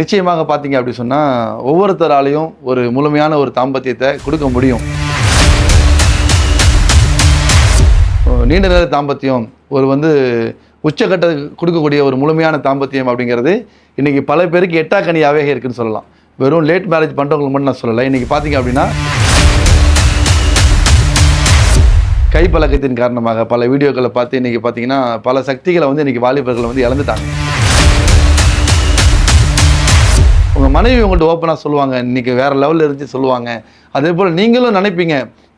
நிச்சயமாக பார்த்தீங்க அப்படி சொன்னால் ஒவ்வொருத்தராலையும் ஒரு முழுமையான ஒரு தாம்பத்தியத்தை கொடுக்க முடியும். நீண்ட நேர தாம்பத்தியம் ஒரு வந்து உச்சக்கட்ட கொடுக்கக்கூடிய ஒரு முழுமையான தாம்பத்தியம் அப்படிங்கிறது இன்றைக்கி பல பேருக்கு எட்டாக்கனியாகவே இருக்குன்னு சொல்லலாம். வெறும் லேட் மேரேஜ் பண்ணுறவங்களுக்கு மட்டும் நான் சொல்லலை. இன்றைக்கி பார்த்தீங்க அப்படின்னா கைப்பழக்கத்தின் காரணமாக பல வீடியோக்களை பார்த்து இன்றைக்கி பார்த்தீங்கன்னா பல சக்திகளை வந்து இன்றைக்கி வாலிபர்களை வந்து இழந்துட்டாங்க. உங்கள் மனைவி உங்கள்கிட்ட ஓப்பனாக சொல்லுவாங்க. இன்றைக்கி வேறு லெவலில் இருந்துச்சு சொல்லுவாங்க. அதே போல் நீங்களும் நினைப்பீங்க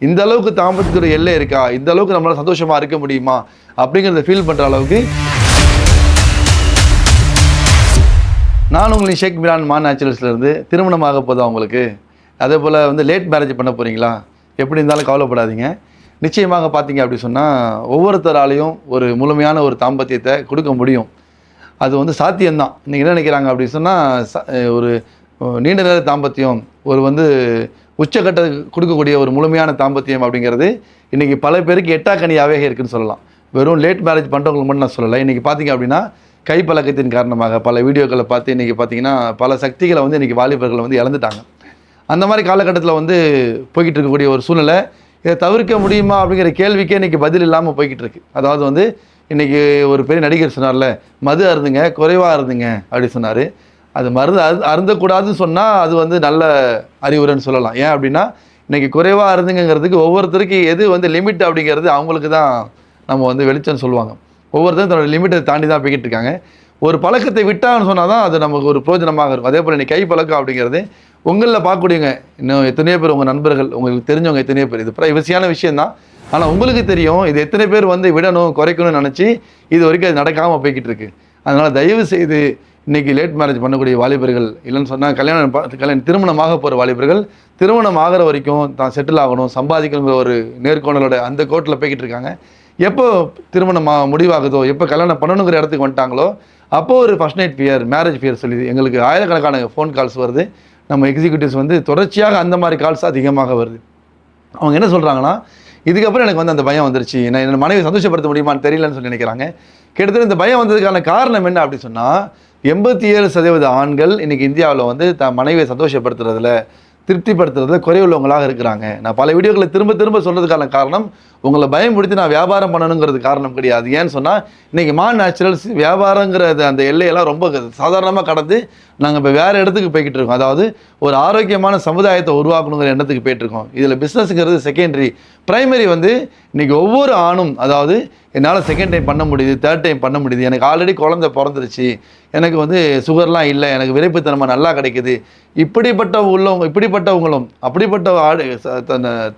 இந்த அளவுக்கு தாம்பத்தியோட எல்லை இருக்கா? இந்த அளவுக்கு நம்மளால் சந்தோஷமாக இருக்க முடியுமா? அப்படிங்கிறத ஃபீல் பண்ணுற அளவுக்கு நான் உங்களின் ஷேக் மிரான் மா நேச்சுரல்ஸ்லேருந்து திருமணமாக போதா உங்களுக்கு? அதே போல் வந்து லேட் மேரேஜ் பண்ண போகிறீங்களா எப்படி இருந்தாலும் கவலைப்படாதீங்க. நிச்சயமாக பார்த்தீங்க அப்படி சொன்னால் ஒவ்வொருத்தராலையும் ஒரு முழுமையான ஒரு தாம்பத்தியத்தை கொடுக்க முடியும். அது வந்து சாத்தியம்தான். இன்றைக்கி என்ன நினைக்கிறாங்க அப்படி சொன்னால் ச ஒரு நீண்ட நேர தாம்பத்தியம் ஒரு வந்து உச்சக்கட்ட கொடுக்கக்கூடிய ஒரு முழுமையான தாம்பத்தியம் அப்படிங்கிறது இன்றைக்கி பல பேருக்கு எட்டாக்கனியாகவே இருக்குன்னு சொல்லலாம். வெறும் லேட் மேரேஜ் பண்ணுறவங்களுக்கு மட்டும் நான் சொல்லலை. இன்றைக்கி பார்த்தீங்க அப்படின்னா கைப்பழக்கத்தின் காரணமாக பல வீடியோக்களை பார்த்து இன்றைக்கி பார்த்தீங்கன்னா பல சக்திகளை வந்து இன்றைக்கி வாலிபர்கள் வந்து இழந்துட்டாங்க. அந்த மாதிரி காலகட்டத்தில் வந்து போய்கிட்டு இருக்கக்கூடிய ஒரு சூழ்நிலை இதை தவிர்க்க முடியுமா அப்படிங்கிற கேள்விக்கே இன்றைக்கி பதில் இல்லாமல் போய்கிட்டு இருக்கு. அதாவது வந்து இன்றைக்கி ஒரு பெரிய நடிகர் சொன்னார்ல மது அருந்துங்க குறைவாக இருந்துங்க அப்படி சொன்னார். அது மருந்து அரு அருந்தக்கூடாதுன்னு சொன்னால் அது வந்து நல்ல அறிவுரைன்னு சொல்லலாம். ஏன் அப்படின்னா இன்றைக்கி குறைவாக அருந்துங்கிறதுக்கு ஒவ்வொருத்தருக்கு எது வந்து லிமிட் அப்படிங்கிறது அவங்களுக்கு தான் நம்ம வந்து வெளிச்சம்னு சொல்லுவாங்க. ஒவ்வொருத்தரும் தன்னோட லிமிட்டை தாண்டி தான் போய்கிட்டு இருக்காங்க. ஒரு பழக்கத்தை விட்டான்னு சொன்னால் தான் அது நமக்கு ஒரு பிரோஜனமாக இருக்கும். அதே போல் இன்னைக்கு கை பழக்கம் அப்படிங்கிறது உங்களில் பார்க்கக்கூடியவங்க இன்னும் எத்தனையோ பேர் உங்கள் நண்பர்கள் உங்களுக்கு தெரிஞ்சவங்க எத்தனையோ பேர். இது பிரைவசியான விஷயந்தான் ஆனால் உங்களுக்கு தெரியும் இது எத்தனை பேர் வந்து விடணும் குறைக்கணும்னு நினச்சி இது வரைக்கும் அது நடக்காமல் போய்கிட்டு இருக்கு. அதனால் தயவு செய்து இன்னைக்கு லேட் மேரேஜ் பண்ணக்கூடிய வாலிபர்கள் இல்லைன்னு சொன்னால் கல்யாணம் கல்யாணம் திருமணமாக போகிற வாலிபர்கள் திருமணம் ஆகிற வரைக்கும் தான் செட்டில் ஆகணும். சம்பாதிக்கணுங்கிற ஒரு நேர்கோணலோட அந்த கோட்டில் போய்கிட்டு இருக்காங்க. எப்போ திருமணம் முடிவாகுதோ எப்போ கல்யாணம் பண்ணணுங்கிற இடத்துக்கு வந்துட்டாங்களோ அப்போ ஒரு first night fear marriage fear சொல்லி எங்களுக்கு ஆயிரக்கணக்கான ஃபோன் கால்ஸ் வருது. நம்ம எக்ஸிக்யூட்டிவ்ஸ் வந்து தொடர்ச்சியாக அந்த மாதிரி கால்ஸ் அதிகமாக வருது. அவங்க என்ன சொல்கிறாங்கன்னா இதுக்கப்புறம் எனக்கு வந்து அந்த பயம் வந்துருச்சு. நான் என்னோட மனைவி சந்தோஷப்படுத்த முடியுமான்னு தெரியலன்னு சொல்லி நினைக்கிறாங்க. கிட்டத்தட்ட இந்த பயம் வந்ததுக்கான காரணம் என்ன அப்படின்னு சொன்னால் எண்பத்தி ஏழு சதவீத ஆண்கள் இன்றைக்கி இந்தியாவில் வந்து த மனைவியை சந்தோஷப்படுத்துறதுல திருப்திப்படுத்துறதுல குறைவுள்ளவங்களாக இருக்கிறாங்க. நான் பல வீடியோக்களை திரும்ப திரும்ப சொல்கிறதுக்கான காரணம் உங்களை பயமுடுத்தி நான் வியாபாரம் பண்ணணுங்கிறது காரணம் கிடையாது. ஏன்னு சொன்னால் இன்றைக்கி மா நேச்சுரல்ஸ் வியாபாரங்கிறது அந்த எல்லையெல்லாம் ரொம்ப சாதாரணமாக கடந்து நாங்கள் இப்போ வேறு இடத்துக்கு போய்கிட்டு இருக்கோம். அதாவது ஒரு ஆரோக்கியமான சமுதாயத்தை உருவாக்கணுங்கிற எண்ணத்துக்கு போயிட்டுருக்கோம். இதில் பிஸ்னஸுங்கிறது செகண்டரி ப்ரைமரி வந்து இன்னைக்கு ஒவ்வொரு ஆணும் அதாவது என்னால் செகண்ட் டைம் பண்ண முடியுது தேர்ட் டைம் பண்ண முடியுது எனக்கு ஆல்ரெடி குழந்தை பிறந்துருச்சு எனக்கு வந்து சுகர்லாம் இல்லை எனக்கு விரைப்புத்தன்மை நல்லா கிடைக்குது. இப்படிப்பட்ட உள்ளவங்க இப்படிப்பட்டவங்களும் அப்படிப்பட்ட ஆடு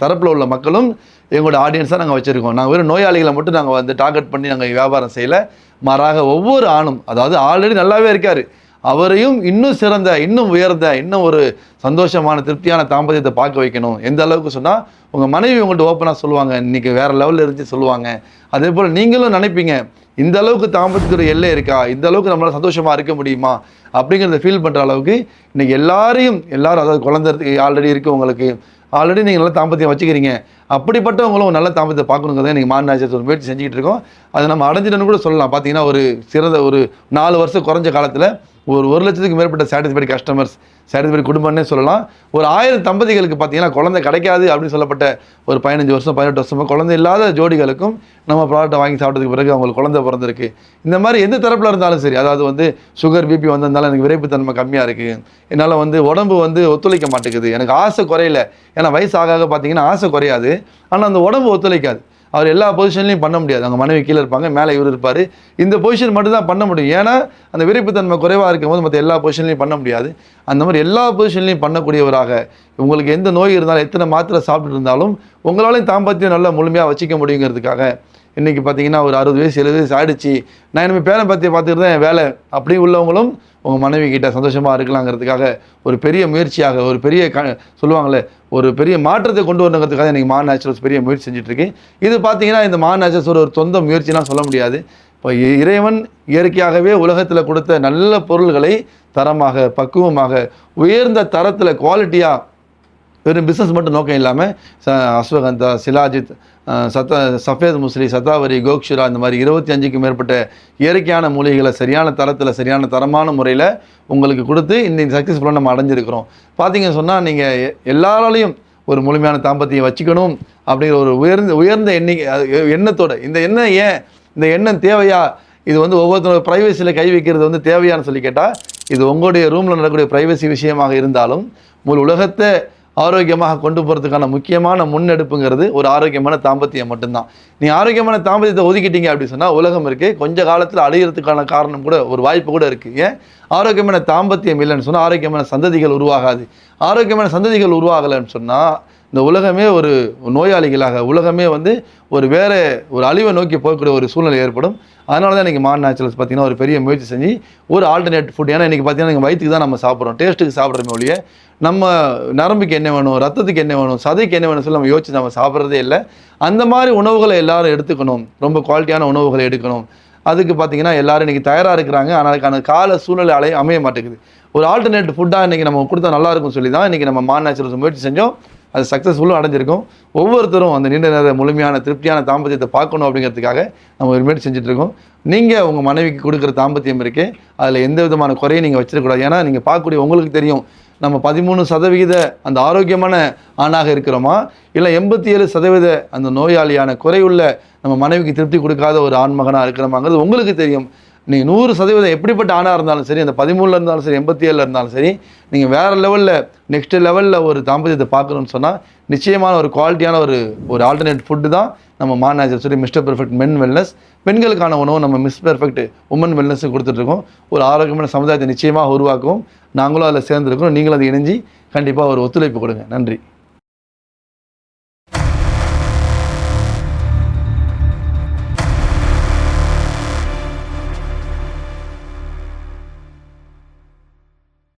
தரப்பில் உள்ள மக்களும் எங்களோட ஆடியன்ஸாக நாங்கள் வச்சுருக்கோம். நாங்கள் வெறும் நோயாளிகளை மட்டும் நாங்கள் வந்து டார்கெட் பண்ணி நாங்கள் வியாபாரம் செய்யலை. மாறாக ஒவ்வொரு ஆணும் அதாவது ஆல்ரெடி நல்லாவே இருக்கார். அவரையும் இன்னும் சிறந்த இன்னும் உயர்ந்த இன்னும் ஒரு சந்தோஷமான திருப்தியான தாம்பத்தியத்தை பார்க்க வைக்கணும். எந்த அளவுக்கு சொன்னால் உங்கள் மனைவி உங்கள்கிட்ட ஓப்பனாக சொல்லுவாங்க. இன்றைக்கி வேறு லெவலில் இருந்துச்சு சொல்லுவாங்க. அதே போல் நீங்களும் நினைப்பீங்க இந்த அளவுக்கு தாம்பத்தியோட எல்லை இருக்கா? இந்த அளவுக்கு நம்மளால் சந்தோஷமாக இருக்க முடியுமா? அப்படிங்கிறத ஃபீல் பண்ணுற அளவுக்கு இன்றைக்கி எல்லாரையும் எல்லாரும் அதாவது குழந்தை ஆல்ரெடி இருக்குது உங்களுக்கு. ஆல்ரெடி நீங்கள் நல்லா தாம்பத்தியம் வச்சுக்கிறீங்க. அப்படிப்பட்டவங்களும் நல்ல தாமதத்தை பார்க்கணுங்கிறத நீங்கள் மாநாஜர் ஒரு முயற்சி செஞ்சுக்கிட்டு இருக்கோம். அதை நம்ம அடைஞ்சிட்டோன்னு கூட சொல்லலாம். பார்த்தீங்கன்னா ஒரு சிறந்த ஒரு நாலு வருஷம் குறைஞ்ச காலத்தில் ஒரு ஒரு லட்சத்துக்கு மேற்பட்ட சாட்டிஸ்ஃபைட் கஸ்டமர்ஸ் சாட்டிஸ்ஃபைட் குடும்பம்னே சொல்லலாம். ஒரு ஆயிரம் தம்பதிகளுக்கு பார்த்தீங்கன்னா குழந்தை கிடைக்காது அப்படின்னு சொல்லப்பட்ட ஒரு பதினஞ்சு வருஷம் பதினெட்டு வருஷமாக குழந்தை இல்லாத ஜோடிகளுக்கும் நம்ம ப்ராடக்ட்டை வாங்கி சாப்பிட்டதுக்கு பிறகு அவங்களுக்கு குழந்தை பிறந்திருக்கு. இந்த மாதிரி எந்த தரப்பில் இருந்தாலும் சரி அதாவது வந்து சுகர் பிபி வந்திருந்தாலும் எனக்கு விரைப்புத்தன்மை கம்மியாக இருக்குது என்னால் வந்து உடம்பு வந்து ஒத்துழைக்க மாட்டேங்குது. எனக்கு ஆசை குறையில. ஏன்னா வயசு ஆக ஆக பார்த்தீங்கன்னா ஆசை குறையாது. ஆனால் அந்த உடம்பு ஒத்துழைக்காது. அவர் எல்லா பொசிஷன்லையும் பண்ண முடியாது. அவங்க மனைவி கீழே இருப்பாங்க மேலே இவர் இருப்பார். இந்த பொசிஷன் மட்டும் தான் பண்ண முடியும். ஏன்னா அந்த விரைப்புத்தன்மை குறைவாக இருக்கும்போது மற்ற எல்லா பொசிஷன்லையும் பண்ண முடியாது. அந்த மாதிரி எல்லா பொசிஷன்லையும் பண்ணக்கூடியவராக உங்களுக்கு எந்த நோய் இருந்தாலும் எத்தனை மாத்திரை சாப்பிட்டு இருந்தாலும் உங்களாலையும் தாம்பத்தியம் நல்லா முழுமையாக வச்சுக்க முடியுங்கிறதுக்காக இன்றைக்கி பார்த்தீங்கன்னா ஒரு அறுபது வயசு எழுபது வயசு ஆயிடுச்சு. நான் இனிமேல் பேரன் பற்றியை பார்த்துட்டு தான் என் வேலை. அப்படி உள்ளவங்களும் உங்கள் மனைவி கிட்ட சந்தோஷமாக இருக்கலாங்கிறதுக்காக ஒரு பெரிய முயற்சியாக ஒரு பெரிய க சொல்லுவாங்களே ஒரு பெரிய மாற்றத்தை கொண்டு வரணுங்கிறதுக்காக இன்றைக்கி மா நேச்சுரல்ஸ் பெரிய முயற்சி செஞ்சுட்ருக்கேன் இது பார்த்தீங்கன்னா இந்த மா நேச்சுரல்ஸ் ஒரு சொந்த முயற்சிலாம் சொல்ல முடியாது. இப்போ இறைவன் இயற்கையாகவே உலகத்தில் கொடுத்த நல்ல பொருள்களை தரமாக பக்குவமாக உயர்ந்த தரத்தில் குவாலிட்டியாக வெறும் பிஸ்னஸ் மட்டும் நோக்கம் இல்லாமல் ச அஸ்வகந்தா சிலாஜித் சத்த சஃபேத் முஸ்லி சதாவரி கோக்ஷுரா இந்த மாதிரி இருபத்தி அஞ்சுக்கும் மேற்பட்ட இயற்கையான மூலிகைகளை சரியான தரத்தில் சரியான தரமான முறையில் உங்களுக்கு கொடுத்து இந்த சக்ஸஸ்ஃபுல்லாக நம்ம அடைஞ்சிருக்கிறோம். பார்த்தீங்கன்னு சொன்னால் நீங்கள் எல்லாராலையும் ஒரு முழுமையான தாம்பத்தியம் வச்சுக்கணும் அப்படிங்கிற ஒரு உயர்ந்த உயர்ந்த எண்ணிக்கை எண்ணத்தோட இந்த எண்ணம் ஏன் இந்த எண்ணம் தேவையா? இது வந்து ஒவ்வொருத்தரோட ப்ரைவசியில் கை வைக்கிறது வந்து தேவையான்னு சொல்லி கேட்டால் இது உங்களுடைய ரூமில் நடக்கக்கூடிய ப்ரைவசி விஷயமாக இருந்தாலும் முழு உலகத்தை ஆரோக்கியமாக கொண்டு போகிறதுக்கான முக்கியமான முன்னெடுப்புங்கிறது ஒரு ஆரோக்கியமான தாம்பத்தியம் மட்டும்தான். நீ ஆரோக்கியமான தாம்பத்தியத்தை ஒதுக்கிட்டீங்க அப்படின்னு சொன்னால் உலகம் இருக்குது கொஞ்ச காலத்தில் அழியிறதுக்கான காரணம் கூட ஒரு வாய்ப்பு கூட இருக்குது ஏன்? ஆரோக்கியமான தாம்பத்தியம் இல்லைன்னு சொன்னால் ஆரோக்கியமான சந்ததிகள் உருவாகாது. ஆரோக்கியமான சந்ததிகள் உருவாகலைன்னு சொன்னால் இந்த உலகமே ஒரு நோயாளிகளாக உலகமே வந்து ஒரு வேறு ஒரு அழிவை நோக்கி போகக்கூடிய ஒரு சூழ்நிலை ஏற்படும். அதனால தான் இன்றைக்கி மான் நேச்சுரல்ஸ் பார்த்தீங்கன்னா ஒரு பெரிய முயற்சி செஞ்சு ஒரு ஆல்டர்னேட் ஃபுட் ஏன்னா இன்றைக்கி பார்த்தீங்கன்னா நீங்கள் வயிற்றுக்கு தான் நம்ம சாப்பிட்றோம். டேஸ்ட்டுக்கு சாப்பிட்றமே ஒழிய நம்ம நரம்புக்கு என்ன வேணும் ரத்தத்துக்கு என்ன வேணும் சதைக்கு என்ன வேணும் சொல்லி நம்ம யோசிச்சு நம்ம சாப்பிட்றதே இல்லை. அந்த மாதிரி உணவுகளை எல்லாரும் எடுத்துக்கணும். ரொம்ப குவாலிட்டியான உணவுகளை எடுக்கணும். அதுக்கு பார்த்தீங்கன்னா எல்லாரும் இன்றைக்கி தயாராக இருக்கிறாங்க. ஆனால் அதுக்கான கால சூழ்நிலை அலைய அமைய மாட்டேங்குது. ஒரு ஆல்டர்னேட் ஃபுட்டாக இன்றைக்கி நம்ம கொடுத்தா நல்லா இருக்கும்னு சொல்லி தான் இன்றைக்கி நம்ம மான் நேச்சுரல்ஸ் முயற்சி செஞ்சோம். அது சக்ஸஸ்ஃபுல்லும் அடைஞ்சிருக்கும். ஒவ்வொருத்தரும் அந்த நீண்ட நேர முழுமையான திருப்தியான தாம்பத்தியத்தை பார்க்கணும் அப்படிங்கிறதுக்காக நம்ம ஒரு முயற்சி நீங்கள் உங்கள் மனைவிக்கு கொடுக்குற தாம்பத்தியம் இருக்கே அதில் எந்த விதமான குறையும் நீங்கள் வச்சிடக்கூடாது. ஏன்னா நீங்கள் பார்க்கக்கூடிய உங்களுக்கு தெரியும் நம்ம பதிமூணு சதவிகித அந்த ஆரோக்கியமான ஆணாக இருக்கிறோமா? இல்லை எண்பத்தி ஏழு சதவீத அந்த நோயாளியான குறையுள்ள நம்ம மனைவிக்கு திருப்தி கொடுக்காத ஒரு ஆண்மகனாக இருக்கிறோமாங்கிறது உங்களுக்கு தெரியும். நீங்கள் நூறு சதவீதம் எப்படிப்பட்ட ஆணாக இருந்தாலும் சரி அந்த பதிமூணில் இருந்தாலும் சரி எண்பத்தி ஏழில் இருந்தாலும் சரி நீங்கள் வேறு லெவலில் நெக்ஸ்ட் லெவலில் ஒரு தாம்பத்தியத்தை பார்க்கணும்னு சொன்னால் நிச்சயமான ஒரு குவாலிட்டியான ஒரு ஒரு ஆல்டர்னேட் ஃபுட்டு தான் நம்ம மாநாஜர் சொல்லி மிஸ்டர் பெர்ஃபெக்ட் மென் வெல்னஸ் பெண்களுக்கான உணவு நம்ம மிஸ் பெர்ஃபெக்ட் உமன் வெல்னஸ் கொடுத்துட்ருக்கோம் ஒரு ஆரோக்கியமான சமுதாயத்தை நிச்சயமாக உருவாக்கும் நாங்களும் அதில் சேர்ந்துருக்கோம் நீங்களும் அதை இணைஞ்சு கண்டிப்பாக ஒரு ஒத்துழைப்பு கொடுங்க. நன்றி.